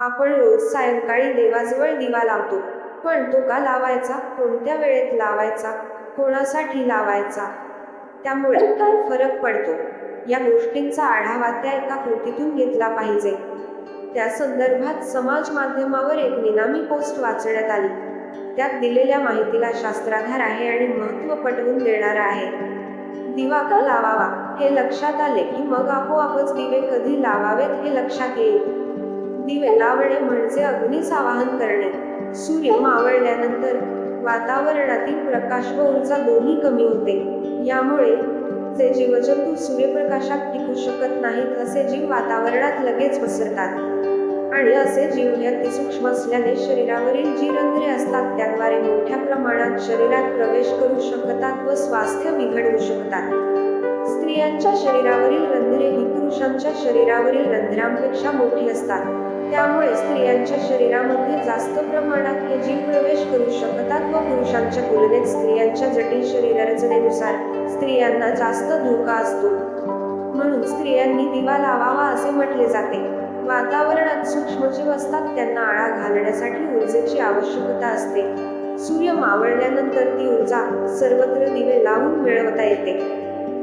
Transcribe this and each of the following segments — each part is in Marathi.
आपण रोज सायंकाळी देवाजवळ दिवा लावतो. पण तो का लावायचा? कोणत्या वेळेत लावायचा? कोणासाठी लावायचा? त्यामुळे काय फरक पडतो. या गोष्टींचा आढावा त्या एका कृतीतून घेतला पाहिजे. त्या संदर्भात समाज माध्यमावर एक निनामी पोस्ट वाचण्यात आली. त्यात दिलेल्या माहितीला शास्त्राधार आहे आणि महत्त्व पटवून देणारा आहे. दिवा का लावावा हे लक्षात आले की मग आपोआपच दिवे कधी लावावेत हे लक्षात येईल. दिवे लावणे म्हणजे अग्नीस आवाहन करणे. सूर्य मावळल्यानंतर वातावरणातील प्रकाश व ऊर्जा दोन्ही कमी होते. यामुळे जे जीवजंतू सूर्यप्रकाशात टिकू शकत नाहीत असे जीव वातावरणात लगेच पसरतात. आणि असे जीव अति सूक्ष्म असल्याने शरीरावरील जी रंध्रे असतात त्याद्वारे मोठ्या प्रमाणात शरीरात प्रवेश करू शकतात व स्वास्थ्य बिघडवू शकतात. स्त्रियांच्या शरीरावरील रंध्रे ही पुरुषांच्या शरीरावरील रंध्रांपेक्षा मोठी असतात. त्यामुळे स्त्रियांच्या शरीरामध्ये जास्त प्रमाणात हे जीव प्रवेश करू शकतात व पुरुषांच्या तुलनेत स्त्रियांच्या जटिल शरीररचनेनुसार स्त्रियांना जास्त धोका असतो. म्हणून स्त्रियांनी दिवा लावावा असे म्हटले जाते. वातावरणात सूक्ष्मजीव असतात त्यांना आळा घालण्यासाठी ऊर्जेची आवश्यकता असते. सूर्य मावळल्यानंतर ती ऊर्जा सर्वत्र दिवे लावून मिळवता येते.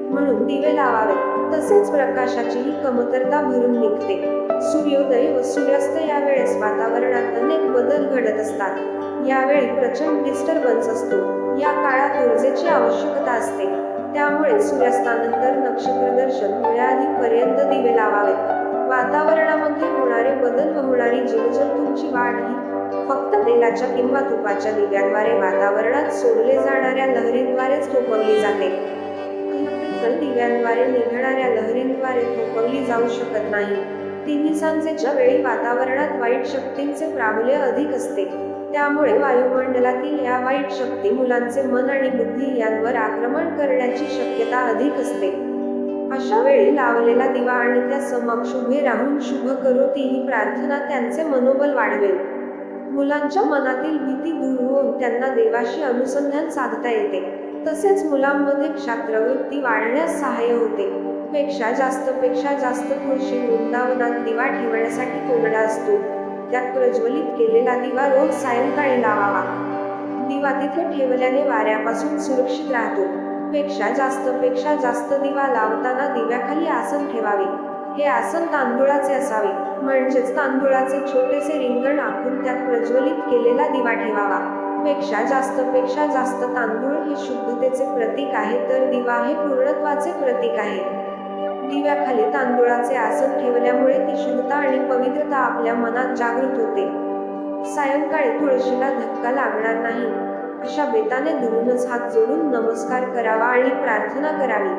म्हणून दिवे लावावे तसेच प्रकाशाचीही कमतरता भरून निघते. सूर्योदय व सूर्यास्त या वेळेस वातावरणात अनेक बदल घडत असतात. यावेळी प्रचंड डिस्टर्बन्स असतो. या काळात ऊर्जेची आवश्यकता असते. त्यामुळे सूर्यास्तानंतर नक्षत्र दर्शन पर्यंत दिवे लावावे. वातावरणामध्ये होणारे बदल व होणारी जीवजंतूंची वाढ ही फक्त तेलाच्या किंवा तुपाच्या दिव्यांद्वारे वातावरणात सोडले जाणाऱ्या लहरींद्वारेच थोपवली जाते. इलेक्ट्रिकल दिव्यांद्वारे निघणाऱ्या लहरींद्वारे थोपवली जाऊ शकत नाही. तिन्ही सांजेच्या वेळी वातावरणात वाईट शक्तींचे प्राबल्य अधिक असते. त्यामुळे वायुमंडलातील या वाईट शक्ती मुलांचे मन आणि बुद्धी यांवर आक्रमण करण्याची शक्यता अधिक असते. अशा वेळी लावलेला दिवा आणि त्या समक्ष उभे राहून शुभ करोती ही प्रार्थना त्यांचे मनोबल वाढवेल. मुलांच्या मनातील भीती दूर होऊन त्यांना देवाशी अनुसंधान साधता येते. तसेच मुलांमध्ये क्षात्रवृत्ती वाढण्यास सहाय्य होते. पेक्षा जास्त पेक्षा जास्त खुर्शी वृंदावनात दिवा ठेवण्यासाठी कोरडा असतो. त्यात प्रज्वलित केलेला दिवा रोज सायंकाळी लावावा. दिवा तिथे ठेवल्याने वाऱ्यापासून सुरक्षित राहतो. पेक्षा जास्त पेक्षा जास्त दिवा लावताना दिव्याखाली आसन ठेवावे. हे आसन तांदुळाचे असावे. म्हणजेच तांदुळाचे छोटेसे रिंगण आखून त्यात प्रज्वलित केलेला दिवा ठेवावा. पेक्षा जास्त पेक्षा जास्त तांदूळ हे शुद्धतेचे प्रतीक आहे तर दिवा हे पूर्णत्वाचे प्रतीक आहे. दिव्याखाली तांदुळाचे आसन ठेवल्यामुळे ती शुद्धता आणि पवित्रता आपल्या मनात जागृत होते. सायंकाळी तुळशीला धक्का लागणार नाही. अशा बेताने दुरूनच हात जोडून नमस्कार करावा आणि प्रार्थना करावी.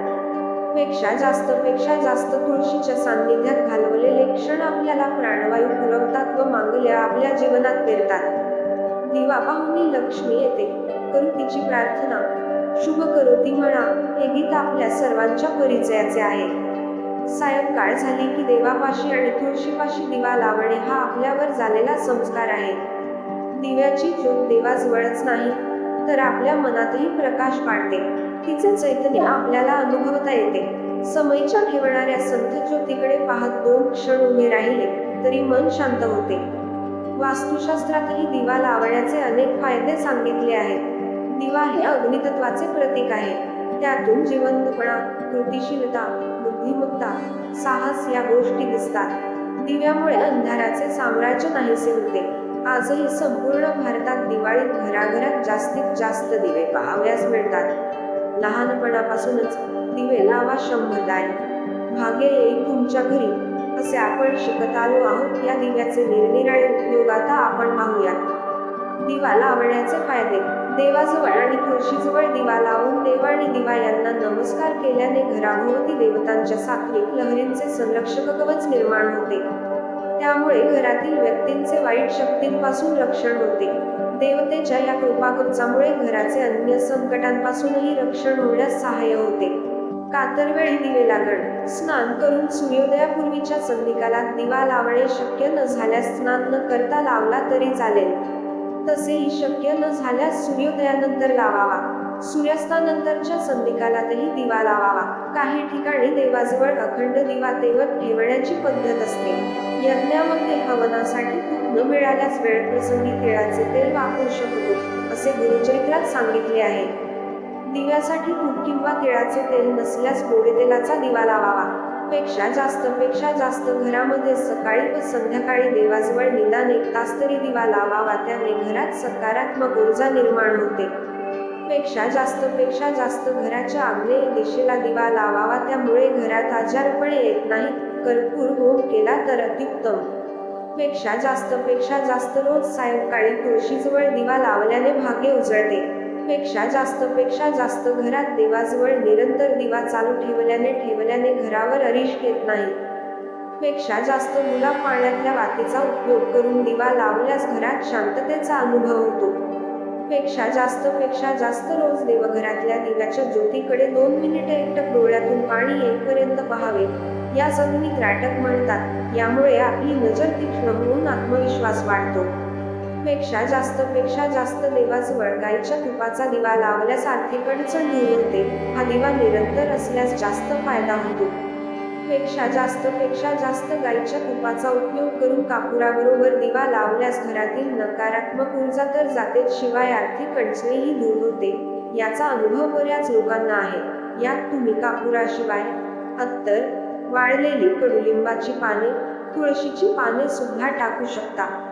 पेक्षा जास्त पेक्षा जास्त तुळशीच्या सान्निध्यात घालवलेले क्षण आपल्याला प्राणवायू पुरवतात व मांगल्या आपल्या जीवनात पेरतात. दिवा पाहुणी लक्ष्मी येते. करू तिची प्रार्थना. शुभ करोती म्हणा हे गीत आपल्या सर्वांच्या परिचयाचे आहे. सायंकाळ झाली की देवापाशी आणि तुळशीपाशी दिवा लावणे हा आपल्यावर झालेला संस्कार आहे. दिव्याची ज्योत देवाजवळच नाही तर आपल्या मनातही प्रकाश पाडते. तिचे चैतन्य आपल्याला अनुभवता येते. समयच्या ठेवणाऱ्या संत ज्योतीकडे पाहत दोन क्षण उभे राहिले तरी मन शांत होते. वास्तुशास्त्रातही दिवा लावण्याचे अनेक फायदे सांगितले आहेत. दिवा हे अग्नितत्वाचे प्रतीक आहे. त्यातून जिवंतपणा कृतिशीलता बुद्धिमत्ता साहस या गोष्टी दिसतात. दिव्यामुळे अंधाराचे साम्राज्य नाहीसे होते. आजही संपूर्ण भारतात दिवाळीत घराघरात जास्तीत जास्त दिवे पाहावयास मिळतात. लहानपणापासूनच दिवे लावा शंभरदाय भाग्य येईल तुमच्या घरी. असे आपण शिकत आलो आहोत या दिव्याचे निरनिराळे उपयोग आता आपण पाहूयात. दिवा लावण्याचे फायदे. देवाजवळ आणि तुळशीजवळ दिवा लावून देव आणि दिवा यांना नमस्कार केल्याने घराभोवती देवतांच्या सात्विक लहरींचे संरक्षक कवच निर्माण होते. त्यामुळे घरातील व्यक्तींचे वाईट शक्तींपासून रक्षण होते. देवतेच्या या कृपाकवचामुळे घराचे अन्य संकटांपासूनही रक्षण होण्यास सहाय्य होते. कातरवेळी दिवे लागण स्नान करून सूर्योदयापूर्वीच्या संधिकालात दिवा लावणे शक्य न झाल्यास स्नान न करता लावला तरी चालेल. तसेही शक्य न झाल्यास सूर्योदयानंतर लावावा. सूर्यास्तानंतरच्या संधिकालातही दिवा लावावा. काही ठिकाणी देवाजवळ अखंड दिवा तेवत ठेवण्याची पद्धत असते. यज्ञामध्ये हवनासाठी तूप न मिळाल्यास वेळप्रसंगी तिळाचे तेल वापरू शकतो असे गुरुचरित्रात सांगितले आहे. दिव्यासाठी तूप किंवा तिळाचे तेल नसल्यास गोडे तेलाचा दिवा लावावा. पेक्षा जास्त पेक्षा जास्त घरामध्ये सकाळी व संध्याकाळी देवाजवळ निदान एक तास तरी दिवा लावावा त्याने घरात सकारात्मक ऊर्जा निर्माण होते. पेक्षा जास्त पेक्षा जास्त घराच्या आग्नेय दिशेला दिवा लावावा त्यामुळे घरात आजारपणे येत नाही कर्पूर होम केला तर अत्युत्तम. पेक्षा जास्त पेक्षा जास्त रोज सायंकाळी तुळशीजवळ दिवा लावल्याने भाग्य उजळते. पेक्षा जास्त पेक्षा जास्त घरात देवाजवळ निरंतर दिवा चालू ठेवल्याने ठेवल्याने घरावर अरिश येत नाही. पेक्षा जास्त गुलाब पाण्यातल्या वातीचा उपयोग करून दिवा लावल्यास घरात शांततेचा अनुभव होतो. पेक्षा जास्त पेक्षा जास्त रोज देवघरातल्या दिव्याच्या ज्योतीकडे दोन मिनिटे एकटक डोळ्यातून पाणी येईपर्यंत पहावे. या जमिनी त्राटक म्हणतात यामुळे आपली नजर तीक्ष्ण होऊन आत्मविश्वास वाढतो. पेक्षा जास्त पेक्षा जास्त देवाजवळ गाईच्या तुपाचा दिवा लावल्यास आर्थिक अडचण दूर होते. हा दिवा निरंतर असल्यास जास्त फायदा होतो. पेक्षा जास्त पेक्षा जास्त गाईच्या तुपाचा उपयोग करून कापुराबरोबर दिवा लावल्यास घरातील नकारात्मक ऊर्जा तर जातेच शिवाय आर्थिक अडचणीही दूर होते. याचा अनुभव बऱ्याच लोकांना आहे. यात तुम्ही कापुराशिवाय अत्तर वाळलेली कडुलिंबाची पाने तुळशीची पाने सुद्धा टाकू शकता.